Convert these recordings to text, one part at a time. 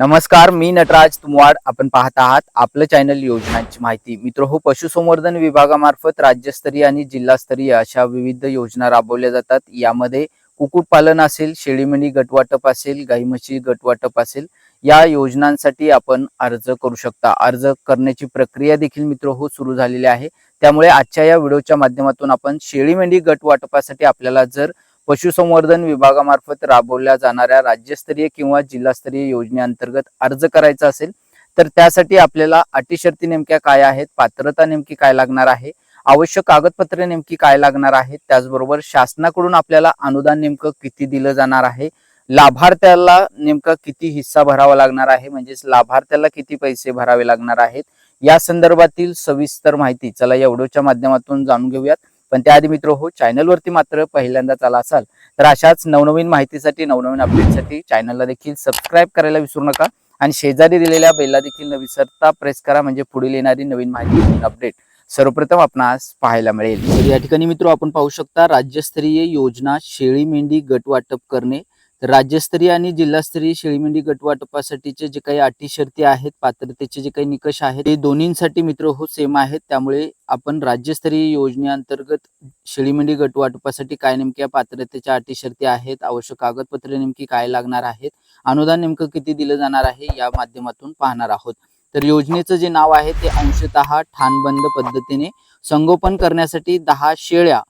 नमस्कार मी नटराज तुमवाड. आपण पाहत आहात आपलं चॅनल योजनांची माहिती. मित्र हो पशुसंवर्धन विभागामार्फत राज्यस्तरीय आणि जिल्हास्तरीय अशा विविध योजना राबवल्या जातात. यामध्ये कुक्कुटपालन असेल शेळीमेंढी गटवाटप असेल गाई म्हशी गटवाटप असेल या योजनांसाठी आपण अर्ज करू शकता. अर्ज करण्याची प्रक्रिया देखील मित्र हो सुरू झालेली आहे. त्यामुळे आजच्या या व्हिडिओच्या माध्यमातून आपण शेळीमेंढी गटवाटपासाठी आपल्याला जर पशुसंवर्धन विभागामार्फत राबवल्या जाणाऱ्या राज्यस्तरीय किंवा जिल्हास्तरीय योजनेअंतर्गत अर्ज करायचा असेल तर त्यासाठी आपल्याला अटी शर्ती नेमक्या काय आहेत पात्रता नेमकी काय लागणार आहे आवश्यक कागदपत्रे नेमकी काय लागणार आहेत त्याचबरोबर शासनाकडून आपल्याला अनुदान नेमकं किती दिलं जाणार आहे लाभार्थ्याला नेमका किती हिस्सा भरावा लागणार आहे म्हणजेच लाभार्थ्याला किती पैसे भरावे लागणार आहेत या संदर्भातील सविस्तर माहिती चला या व्हिडिओच्या माध्यमातून जाणून घेऊयात. पण त्याआधी मित्र हो चॅनलवरती मात्र पहिल्यांदा आला असाल तर अशाच नवनवीन माहितीसाठी नवनवीन अपडेटसाठी चॅनलला देखील सबस्क्राईब करायला विसरू नका. आणि शेजारी दिलेल्या बेलला देखील न विसरता प्रेस करा म्हणजे पुढील येणारी नवीन माहिती अपडेट सर्वप्रथम आपणास पाहायला मिळेल. तर या ठिकाणी मित्र आपण पाहू शकता राज्यस्तरीय योजना शेळी मेंढी गट वाटप करणे तर राज्यस्तरीय आणि जिल्हास्तरीय शेळीमेंढी गट वाटपासाठीचे जे काही अटी शर्ती आहेत पात्रतेचे जे काही निकष आहेत ते दोन्हींसाठी मित्र हो सेम आहेत. त्यामुळे आपण राज्यस्तरीय योजनेअंतर्गत शेळीमेंढी गट वाटपासाठी काय नेमक्या पात्रतेच्या अटी शर्ती आहेत आवश्यक कागदपत्रे नेमकी काय लागणार आहेत अनुदान नेमकं किती दिलं जाणार आहे या माध्यमातून पाहणार आहोत. तर योजनेचं जे नाव आहे ते अंशतः ठाणबंद पद्धतीने संगोपन करण्यासाठी दहा शेळ्या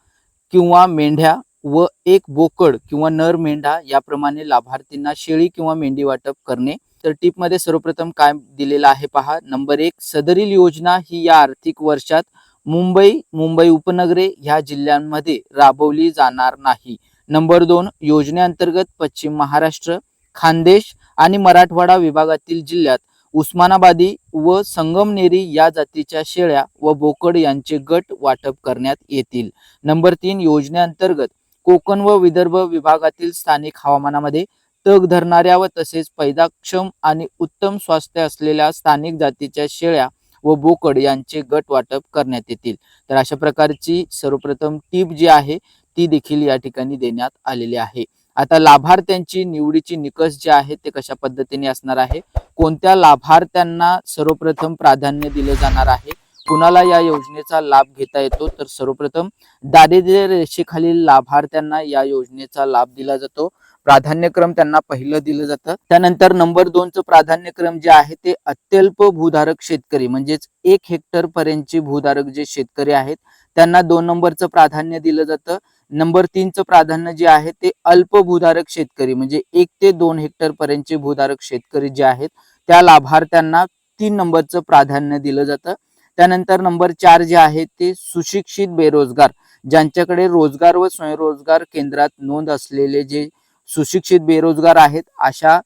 किंवा मेंढ्या व एक बोकड किंवा नर मेंढा याप्रमाणे लाभार्थींना शेळी किंवा मेंढी वाटप करणे. तर टिपमध्ये सर्वप्रथम काय दिलेलं आहे पहा. नंबर एक सदरील योजना ही या आर्थिक वर्षात मुंबई मुंबई उपनगरे ह्या जिल्ह्यांमध्ये राबवली जाणार नाही. नंबर दोन योजनेअंतर्गत पश्चिम महाराष्ट्र खानदेश आणि मराठवाडा विभागातील जिल्ह्यात उस्मानाबादी व संगमनेरी या जातीच्या शेळ्या व बोकड यांचे गट वाटप करण्यात येतील. नंबर तीन योजनेअंतर्गत कोकण व विदर्भ विभागातील स्थानिक हवामानामध्ये तग धरणाऱ्या व तसेच पैदाक्षम आणि उत्तम स्वास्थ्य असलेल्या स्थानिक जातीच्या शेळ्या व बोकड यांचे गट वाटप करण्यात येतील. तर अशा प्रकारची सर्वप्रथम टीप जी आहे ती देखील या ठिकाणी देण्यात आलेली आहे. आता लाभार्थ्यांची निवडीची निकष जे आहे ते कशा पद्धतीने असणार आहे? कोणत्या लाभार्थ्यांना सर्वप्रथम प्राधान्य दिलं जाणार आहे? कुणाला या योजनेचा लाभ घेता येतो? तर सर्वप्रथम दारिद्र्य रेषेखालील लाभार्थ्यांना या योजनेचा लाभ दिला जातो. प्राधान्यक्रम त्यांना पहिलं दिलं जातं. त्यानंतर नंबर दोनचं प्राधान्यक्रम जे आहे ते अत्यल्प भूधारक शेतकरी म्हणजेच एक हेक्टर पर्यंतचे भूधारक जे शेतकरी आहेत त्यांना दोन नंबरचं प्राधान्य दिलं जातं. नंबर तीनचं प्राधान्य जे आहे ते अल्प भूधारक शेतकरी म्हणजे एक ते दोन हेक्टर पर्यंतचे भूधारक शेतकरी जे आहेत त्या लाभार्थ्यांना तीन नंबरचं प्राधान्य दिलं जातं. त्यानंतर नंबर चार जे आहे ते सुशिक्षित बेरोजगार ज्यांच्याकडे रोजगार व स्वयंरोजगार केंद्रात नोंद असलेले जे सुशिक्षित बेरोजगार आहेत अशा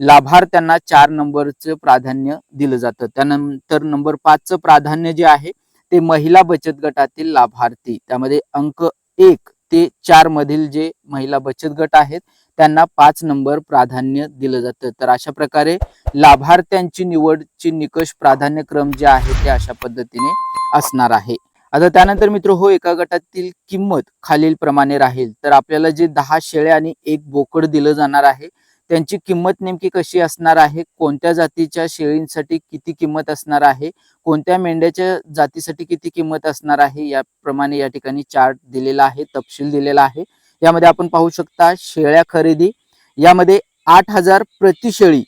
लाभार्थ्यांना चार नंबरचं प्राधान्य दिलं जातं. त्यानंतर नंबर पाचचं प्राधान्य जे आहे ते महिला बचत गटातील लाभार्थी. त्यामध्ये अंक एक ते चार मधील जे महिला बचत गट आहेत त्यांना पाच नंबर प्राधान्य दिलं जातं. तर अशा प्रकारे लाभार्थ्यांची निवडची निकष प्राधान्यक्रम जे आहे ते अशा पद्धतीने असणार आहे. आता त्यानंतर मित्र हो एका गटातील किंमत खालील प्रमाणे राहील. तर आपल्याला जे दहा शेळ्या आणि एक बोकड दिलं जाणार आहे त्यांची किंमत नेमकी कशी असणार आहे? कोणत्या जातीच्या शेळींसाठी किती किंमत असणार आहे? कोणत्या मेंढ्याच्या जातीसाठी किती किंमत असणार आहे? याप्रमाणे या ठिकाणी चार्ट दिलेला आहे तपशील दिलेला आहे. यामध्ये आपण पाहू शकता शेळ्या खरेदी. यामध्ये आठ हजार प्रति शेळी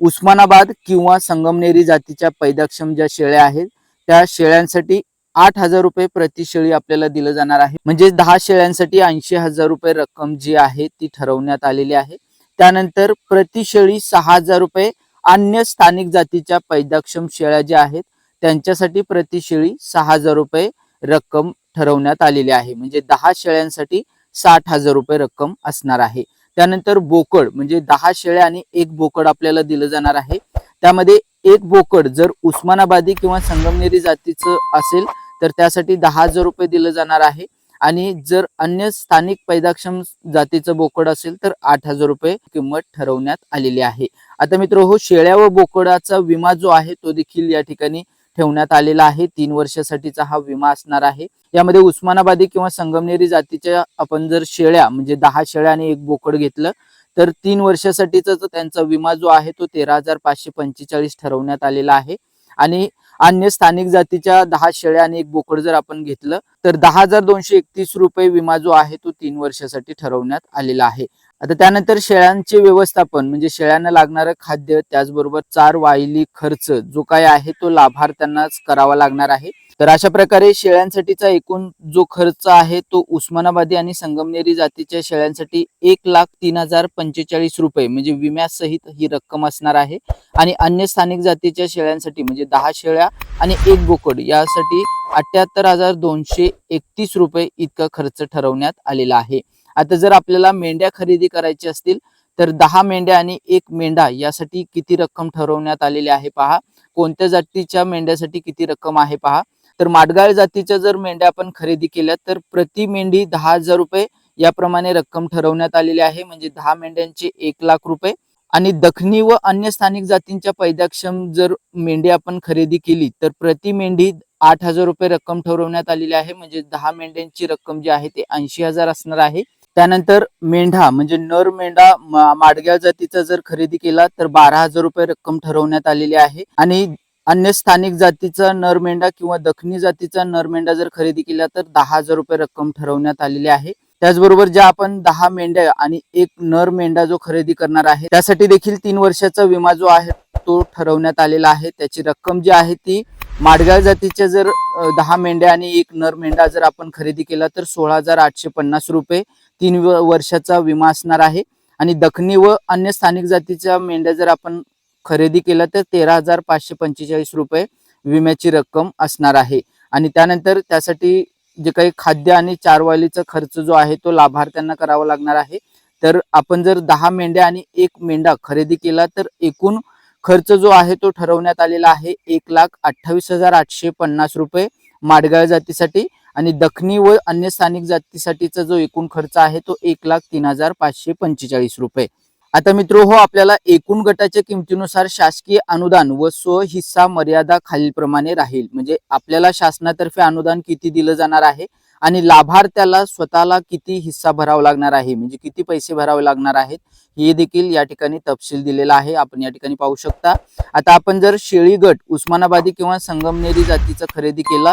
उस्मानाबाद किंवा संगमनेरी जातीच्या पैदाक्षम ज्या शेळ्या आहेत त्या शेळ्यांसाठी आठ हजार रुपये प्रति शेळी आपल्याला दिलं जाणार आहे. म्हणजे दहा शेळ्यांसाठी ऐंशी हजार रुपये रक्कम जी आहे ती ठरवण्यात आलेली आहे. त्यानंतर प्रति शेळी सहा हजार रुपये अन्य स्थानिक जातीच्या पैदाक्षम शेळ्या ज्या आहेत त्यांच्यासाठी प्रति शेळी सहा हजार रुपये रक्कम ठरवण्यात आलेली आहे. म्हणजे दहा शेळ्यांसाठी साठ हजार रुपये रक्कम असणार आहे. त्यानंतर बोकड म्हणजे दहा शेळ्या आणि एक बोकड आपल्याला दिलं जाणार आहे. त्यामध्ये एक बोकड जर उस्मानाबादी किंवा संगमनेरी जातीचं असेल तर त्यासाठी दहा हजार रुपये दिलं जाणार आहे. आणि जर अन्य स्थानिक पैदाक्षम जातीचं बोकड असेल तर आठ हजार रुपये किंमत ठरवण्यात आलेली आहे. आता मित्र हो शेळ्या व बोकडाचा विमा जो आहे तो देखील या ठिकाणी ठेवण्यात आलेला आहे. तीन वर्षासाठीचा हा विमा असणार आहे. यामध्ये उस्मानाबादी किंवा संगमनेरी जातीच्या आपण जर शेळ्या म्हणजे दहा शेळ्या आणि एक बोकड घेतलं तर तीन वर्षासाठीचा त्यांचा विमा जो आहे तो तेरा हजार पाचशे पंचेचाळीस ठरवण्यात आलेला आहे. आणि अन्य स्थानिक जातीच्या दहा शेळ्या आणि एक बोकड जर आपण घेतलं तर दहा हजार दोनशे एकतीस रुपये विमा जो आहे तो तीन वर्षासाठी ठरवण्यात आलेला आहे. आता त्यानंतर शेळ्यांचे व्यवस्थापन म्हणजे शेळ्यांना लागणारं खाद्य त्याचबरोबर चार वाहिली खर्च जो काय आहे तो लाभार्थ्यांनाच करावा लागणार आहे. तर अशा प्रकारे शेळ्यांसाठीचा एकूण जो खर्च आहे तो उस्मानाबादी आणि संगमनेरी जातीच्या शेळ्यांसाठी एक लाख तीन हजार पंचेचाळीस रुपये म्हणजे विम्यासहित ही रक्कम असणार आहे. आणि अन्य स्थानिक जातीच्या शेळ्यांसाठी म्हणजे दहा शेळ्या आणि एक बोकड यासाठी अठ्याहत्तर हजार दोनशे एकतीस रुपये इतका खर्च ठरवण्यात आलेला आहे. आता जर आपल्याला मेंढ्या खरेदी करायची असतील तर दहा मेंढ्या आणि एक मेंढा यासाठी किती रक्कम ठरवण्यात आलेली आहे पहा. कोणत्या जातीच्या मेंढ्यासाठी किती रक्कम आहे पहा. तर माडगाळ जातीच्या जर मेंढ्या आपण खरेदी केल्या तर प्रति मेंढी दहा हजार रुपये याप्रमाणे रक्कम ठरवण्यात आलेली आहे. म्हणजे दहा मेंढ्यांचे एक लाख रुपये. आणि दखनी व अन्य स्थानिक जातींच्या पैदाक्षम जर मेंढी आपण खरेदी केली तर प्रति मेंढी आठ हजार रुपये रक्कम ठरवण्यात आलेली आहे. म्हणजे दहा मेंढ्यांची रक्कम जी आहे ते ऐंशी हजार असणार आहे. त्यानंतर मेंढा म्हणजे नर मेंढा मा- माडग्या जातीचा जर खरेदी केला तर बारा हजार रुपये रक्कम ठरवण्यात आलेली आहे. आणि अन्य स्थानिक जातीचा नर मेंढा किंवा दखनी जातीचा नर मेंढा जर खरेदी केला तर दहा हजार रुपये रक्कम ठरवण्यात आलेली आहे. त्याचबरोबर ज्या आपण दहा मेंढ्या आणि एक नर मेंढा जो खरेदी करणार आहे त्यासाठी देखील तीन वर्षाचा विमा जो आहे तो ठरवण्यात आलेला आहे. त्याची रक्कम जी आहे ती माडगाव जातीच्या जर दहा मेंढ्या आणि एक नर मेंढा जर आपण खरेदी केला तर सोळा हजार आठशे पन्नास रुपये तीन व- वर्षाचा विमा असणार आहे. आणि दखनी व अन्य स्थानिक जातीच्या मेंढ्या जर आपण खरेदी केला तर तेरा हजार पाचशे पंचेचाळीस रुपये विम्याची रक्कम असणार आहे. आणि त्यानंतर त्यासाठी जे काही खाद्य आणि चारवालीचा खर्च जो आहे तो लाभार्थ्यांना करावा लागणार आहे. तर आपण जर दहा मेंढ्या आणि एक मेंढा खरेदी केला तर एकूण खर्च जो आहे तो ठरवण्यात आलेला आहे एक लाख अठ्ठावीस हजार आठशे पन्नास रुपये माडगाळ जातीसाठी. आणि दखनी व अन्य स्थानिक जातीसाठीचा जो एकूण खर्च आहे तो एक लाख तीन हजार पाचशे पंचेचाळीस रुपये. आता मित्र हो आपल्याला एकूण गटाच्या किमतीनुसार शासकीय अनुदान व स्वहिस्सा मर्यादा खालीलप्रमाणे राहील. म्हणजे आपल्याला शासनातर्फे अनुदान किती दिलं जाणार आहे? आणि लाभार्थ्याला स्वतःला किती हिस्सा भरावा लागणार आहे? म्हणजे किती पैसे भरावे लागणार आहेत? हे देखील या ठिकाणी तपशील दिलेला आहे. आपण या ठिकाणी पाहू शकता. आता आपण जर शेळी गट उस्मानाबादी किंवा संगमनेरी जातीचा खरेदी केला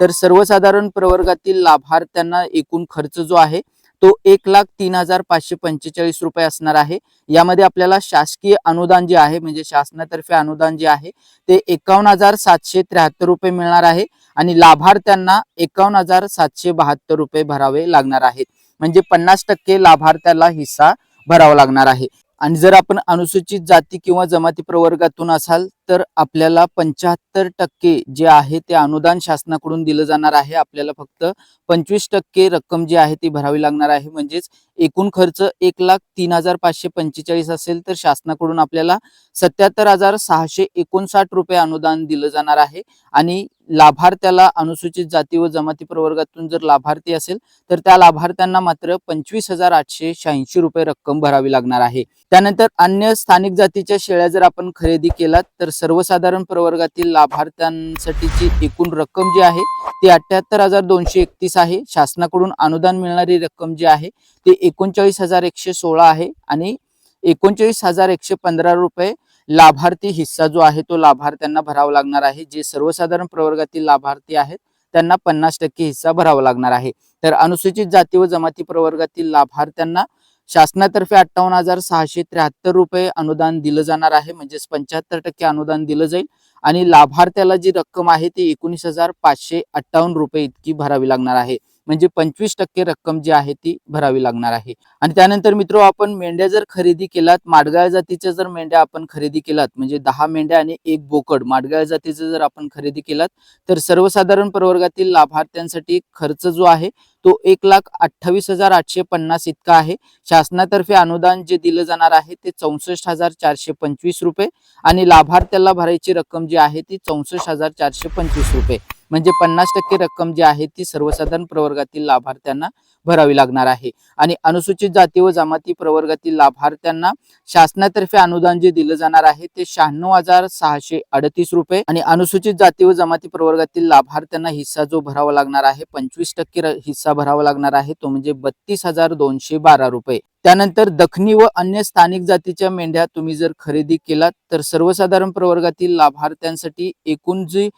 तर सर्वसाधारण प्रवर्गातील लाभार्थ्यांना एकूण खर्च जो आहे तो एक लाख तीन हजार पाचशे पंचेचाळीस रुपये असणार आहे. यामध्ये आपल्याला शासकीय अनुदान जे आहे म्हणजे शासनातर्फे अनुदान जे आहे ते एकावन्न हजार सातशे त्र्याहत्तर रुपये मिळणार आहे आणि लाभार्थ्यांना एकावन्न हजार सातशे बहात्तर रुपये भरावे लागणार आहेत. म्हणजे पन्नास टक्के लाभार्थ्याला हिस्सा भरावा लागणार आहे. आणि जर आपण अनुसूचित जाती किंवा जमाती प्रवर्गातून असाल तर आपल्याला पंच्याहत्तर टक्के जे आहे ते अनुदान शासनाकडून दिलं जाणार आहे. आपल्याला फक्त पंचवीस टक्के रक्कम जी आहे ती भरावी लागणार आहे. म्हणजेच एकूण खर्च एक लाख तीन हजार पाचशे पंचेचाळीस असेल तर शासनाकडून आपल्याला सत्याहत्तर हजार सहाशे एकोणसाठ रुपये अनुदान दिलं जाणार आहे. आणि लाभार्थ्याला अनुसूचित जाती व जमाती प्रवर्गातून जर लाभार्थी असेल तर त्या लाभार्थ्यांना मात्र पंचवीस हजार आठशे शहाऐंशी रुपये रक्कम भरावी लागणार आहे. त्यानंतर अन्य स्थानिक जातीच्या शेळ्या जर आपण खरेदी केलात तर सर्वसाधारण प्रवर्गातील लाभार्थ्यांसाठीची एकूण रक्कम जी आहे ती अठ्याहत्तर हजार दोनशे एकतीस आहे. शासनाकडून अनुदान मिळणारी रक्कम जी आहे ती एकोणचाळीस हजार एकशे सोळा आहे आणि एकोणचाळीस हजार एकशे पंधरा रुपये लाभार्थी हिस्सा जो आहे तो लाभार्थ्यांना भरावा लागणार आहे. जे सर्वसाधारण प्रवर्गातील लाभार्थी आहेत त्यांना पन्नास टक्के हिस्सा भरावा लागणार आहे. तर अनुसूचित जाती व जमाती प्रवर्गातील लाभार्थ्यांना शासनातर्फे अठ्ठावन्न हजार सहाशे त्र्याहत्तर रुपये अनुदान दिलं जाणार आहे. म्हणजेच पंच्याहत्तर टक्के अनुदान दिलं जाईल. आणि लाभार्थ्याला जी रक्कम आहे ती एकोणीस हजार पाचशे अठ्ठावन्न रुपये इतकी भरावी लागणार आहे. म्हणजे पंचवीस टक्के रक्कम जी आहे ती भरावी लागणार आहे. आणि त्यानंतर मित्र आपण मेंढ्या जर खरेदी केलात माडगाळ जातीच्या जर मेंढ्या आपण खरेदी केलात म्हणजे दहा मेंढ्या आणि एक बोकड माडगाळ जातीचं जर आपण खरेदी केलात तर सर्वसाधारण प्रवर्गातील लाभार्थ्यांसाठी खर्च जो आहे तो एक लाख अठ्ठावीस हजार आठशे पन्नास इतका आहे. शासनातर्फे अनुदान जे दिलं जाणार आहे ते चौसष्ट हजार चारशे पंचवीस रुपये आणि लाभार्थ्याला भरायची रक्कम जी आहे ती चौसष्ट हजार चारशे पंचवीस रुपये. म्हणजे पन्नास टक्के रक्कम जी आहे ती सर्वसाधारण प्रवर्गातील लाभार्थ्यांना भरावी लागणार आहे. आणि अनुसूचित जाती व जमाती प्रवर्गातील लाभार्थ्यांना शासनातर्फे अनुदान जे दिलं जाणार आहे ते शहाण्णव हजार सहाशे अडतीस रुपये आणि अनुसूचित जाती व जमाती प्रवर्गातील लाभार्थ्यांना हिस्सा जो भरावा लागणार आहे पंचवीस टक्के हिस्सा हिस्सा भरावा लागणार आहे तो म्हणजे बत्तीस हजार दोनशे बारा रुपये. त्यानंतर दखनी व अन्य स्थानिक जातीच्या मेंढ्या तुम्ही जर खरेदी केलात तर सर्वसाधारण प्रवर्गातील लाभार्थ्यांसाठी एकूण जी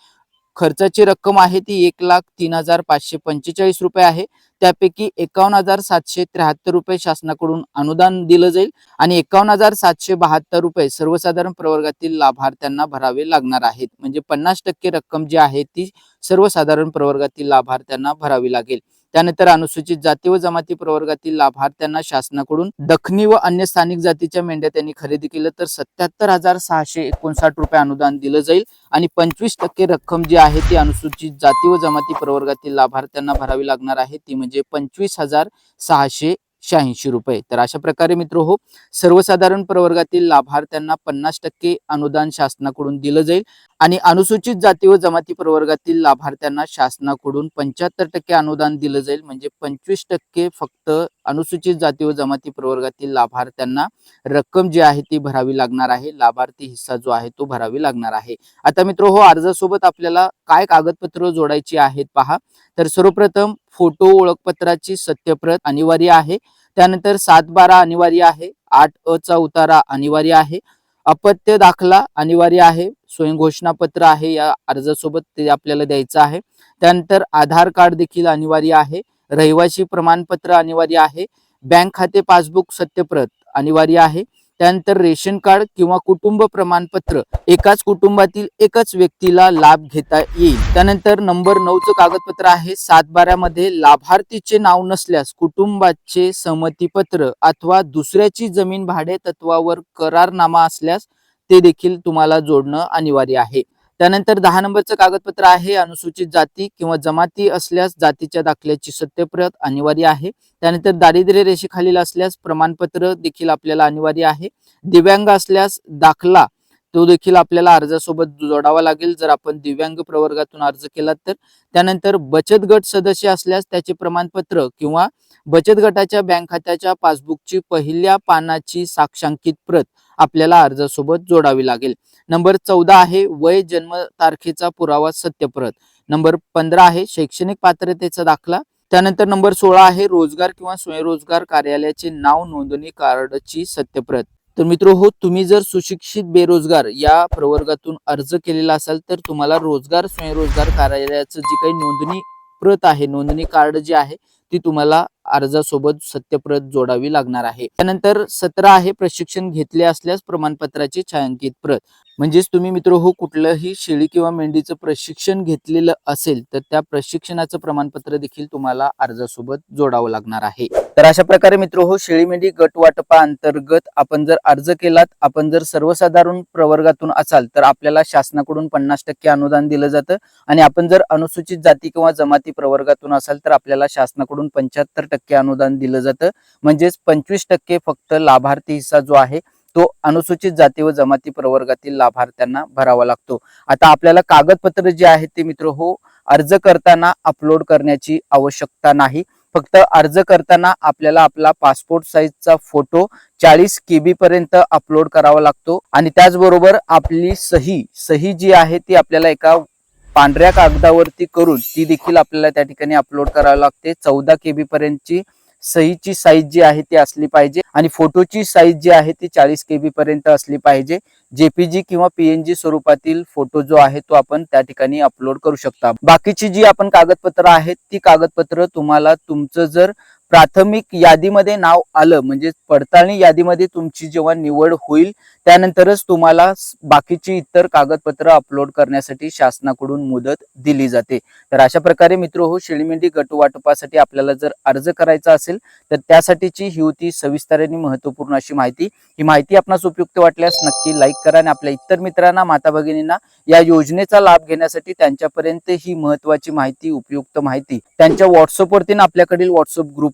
खर्चाची रक्कम आहे ती एक लाख तीन हजार पाचशे पंचेचाळीस रुपये आहे. त्यापैकी एकावन्न हजार सातशे त्र्याहत्तर रुपये शासनाकडून अनुदान दिलं जाईल आणि एकावन्न हजार सातशे बहात्तर रुपये सर्वसाधारण प्रवर्गातील लाभार्थ्यांना भरावे लागणार आहेत. म्हणजे पन्नास टक्के रक्कम जी आहे ती सर्वसाधारण प्रवर्गातील लाभार्थ्यांना भरावी लागेल. त्यानंतर अनुसूचित जाती व जमाती प्रवर्गातील लाभार्थ्यांना शासनाकडून दखनी व अन्य स्थानिक जातीच्या मेंढ्या त्यांनी खरेदी केलं. तर सत्याहत्तर हजार सहाशे एकोणसाठ रुपये अनुदान दिलं जाईल आणि पंचवीस टक्के रक्कम जी आहे ती अनुसूचित जाती व जमाती प्रवर्गातील लाभार्थ्यांना भरावी लागणार आहे. ती म्हणजे पंचवीस हजार सहाशे शहाऐंशी रुपये. तर अशा प्रकारे मित्र हो सर्वसाधारण प्रवर्गातील लाभार्थ्यांना पन्नास टक्के अनुदान शासनाकडून दिलं जाईल आणि अनुसूचित जाती व जमाती प्रवर्गातील लाभार्थ्यांना शासनाकडून पंच्याहत्तर टक्के अनुदान दिलं जाईल. म्हणजे पंचवीस टक्के फक्त अनुसूचित जाती व जमाती प्रवर्गातील लाभार्थ्यांना रक्कम जी आहे ती भरावी लागणार आहे. लाभार्थी हिस्सा जो आहे तो भरावी लागणार आहे. आता मित्र हो अर्जासोबत आपल्याला काय कागदपत्र जोडायची आहेत पहा. तर सर्वप्रथम फोटो ओळखपत्राची सत्यप्रत अनिवार्य आहे. त्यानंतर सात बारा अनिवार्य आहे. आठ अ चा उतारा अनिवार्य आहे. अपत्य दाखला अनिवार्य आहे. स्वयंघोषणापत्र आहे. या अर्जासोबत ते आपल्याला द्यायचं आहे. त्यानंतर आधार कार्ड देखील अनिवार्य आहे. रहिवासी प्रमाणपत्र अनिवार्य आहे. बँक खाते पासबुक सत्यप्रत अनिवार्य आहे. त्यानंतर रेशन कार्ड किंवा कुटुंब प्रमाणपत्र एकाच कुटुंबातील एकच व्यक्तीला लाभ घेता येईल. त्यानंतर नंबर नऊचं कागदपत्र आहे. सात बारामध्ये लाभार्थीचे नाव नसल्यास कुटुंबाचे संमतीपत्र अथवा दुसऱ्याची जमीन भाडे तत्वावर करारनामा असल्यास ते देखील तुम्हाला जोडणं अनिवार्य आहे. त्यानंतर दहा नंबरचं कागदपत्र आहे अनुसूचित जाती किंवा जमाती असल्यास जातीच्या दाखल्याची सत्यप्रत अनिवार्य आहे. त्यानंतर दारिद्र्य रेषेखालील असल्यास प्रमाणपत्र देखील आपल्याला अनिवार्य आहे. दिव्यांग असल्यास दाखला तो देखील आपल्याला अर्जासोबत जोडावा लागेल. जर आपण दिव्यांग प्रवर्गातून अर्ज केला तर. त्यानंतर बचत गट सदस्य असल्यास त्याचे प्रमाणपत्र किंवा बचत गटाच्या बँक खात्याच्या पासबुकची पहिल्या पानाची साक्षांकित प्रत आपल्याला अर्जासोबत जोडावी लागेल. नंबर चौदा आहे वय जन्म तारखेचा पुरावा सत्यप्रत नंबर पंधरा आहे शैक्षणिक पात्रतेचा दाखला. त्यानंतर नंबर सोळा आहे रोजगार किंवा स्वयंरोजगार कार्यालयाचे नाव नोंदणी कार्डची सत्यप्रत तर मित्र हो तुम्ही जर सुशिक्षित बेरोजगार या प्रवर्गातून अर्ज केलेला असाल तर तुम्हाला रोजगार स्वयंरोजगार कार्यालयाचं जी काही नोंदणी प्रत आहे नोंदणी कार्ड जे आहे ती तुम्हाला अर्जासोबत सत्यप्रत जोडावी लागणार आहे. त्यानंतर सतरा आहे प्रशिक्षण घेतले असल्यास प्रमाणपत्राची छायांकित प्रत. म्हणजेच तुम्ही मित्र हो कुठलंही शेळी किंवा मेंढीचं प्रशिक्षण घेतलेलं असेल तर त्या प्रशिक्षणाचं प्रमाणपत्र देखील तुम्हाला अर्जासोबत जोडावं लागणार आहे. तर अशा प्रकारे मित्र हो शेळी मेंढी गट वाटपा अंतर्गत आपण जर अर्ज केलात आपण जर सर्वसाधारण प्रवर्गातून असाल तर आपल्याला शासनाकडून पन्नास टक्के अनुदान दिलं जातं. आणि आपण जर अनुसूचित जाती किंवा जमाती प्रवर्गातून असाल तर आपल्याला शासनाकडून पंच्याहत्तर टक्के अनुदान दिलं जातं. म्हणजेच पंचवीस टक्के फक्त लाभार्थी हिस्सा जो आहे तो अनुसूचित जाती व जमाती प्रवर्गातील लाभार्थ्यांना भरावा लागतो. आता आपल्याला कागदपत्र जे आहेत ते मित्र हो अर्ज करताना अपलोड करण्याची आवश्यकता नाही. फक्त अर्ज करताना आपल्याला आपला पासपोर्ट साईजचा फोटो चाळीस केबी पर्यंत अपलोड करावा लागतो. आणि त्याचबरोबर आपली सही सही जी आहे ती आपल्याला एका पांढऱ्या कागदावरती करून ती देखील आपल्याला त्या ठिकाणी अपलोड करावी लागते. चौदा केबी पर्यंतची सहीची साईज जी आहे ती असली पाहिजे आणि फोटोची साईज जी आहे ती चाळीस केबी पर्यंत असली पाहिजे. जेपीजी किंवा पीएनजी स्वरूपातील फोटो जो आहे तो आपण त्या ठिकाणी अपलोड करू शकता. बाकीची जी आपण कागदपत्र आहेत ती कागदपत्र तुम्हाला तुमचं जर प्राथमिक यादीमध्ये नाव आलं म्हणजे पडताळणी यादीमध्ये तुमची जेव्हा निवड होईल त्यानंतरच तुम्हाला बाकीची इतर कागदपत्र अपलोड करण्यासाठी शासनाकडून मुदत दिली जाते. तर अशा प्रकारे मित्र हो शेळीमेंढी गटवाटपासाठी आपल्याला जर अर्ज करायचा असेल तर त्यासाठीची ही होती सविस्तर आणि महत्त्वपूर्ण अशी माहिती. ही माहिती आपणास उपयुक्त वाटल्यास नक्की लाईक करा आणि आपल्या इतर मित्रांना माता भगिनींना या योजनेचा लाभ घेण्यासाठी त्यांच्यापर्यंत ही महत्वाची माहिती उपयुक्त माहिती त्यांच्या व्हॉट्सअपवरती आपल्याकडील व्हॉट्सअप ग्रुप